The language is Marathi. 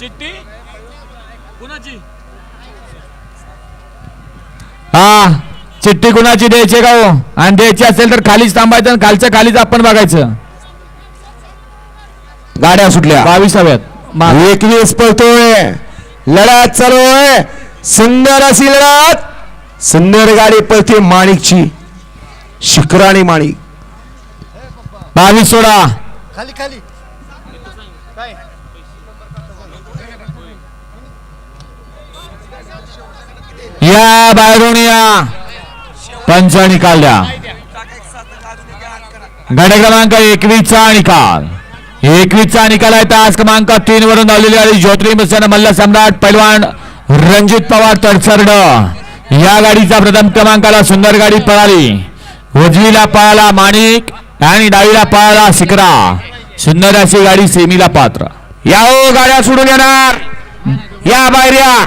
चिठ्ठी कुणाची? हा चिठ्ठी कुणाची द्यायची का हो? आणि द्यायची असेल तर खालीच थांबायचं आणि खालच्या खालीच आपण बघायचं. गाड्या सुटल्या. बावीसाव्यात. एकवीस पळतोय. लढत चालू आहे. सुंदर अशी लढत. सुंदर गाडी पळते माणिकची. शुक्राणी माणिक. बावीस सोडा खाली खाली. या बाहेरून या. पंच निकाल द्या. गड क्रमांक एकवीसचा निकाल एकवीसचा निकाल आहे तास क्रमांक तीन वरून धावलेली आणि ज्योतिर्लिंग मल्ल सम्राट पैलवान रणजित पवार तडसरड. या गाडीचा प्रथम क्रमांकाला सुंदर गाडी पळाली. उजवीला पळाला माणिक आणि डावीला पळाला सिकरा. सुंदर अशी गाडी सेमीला पात्र. या हो गाड्या सोडून येणार. या बाहेर या.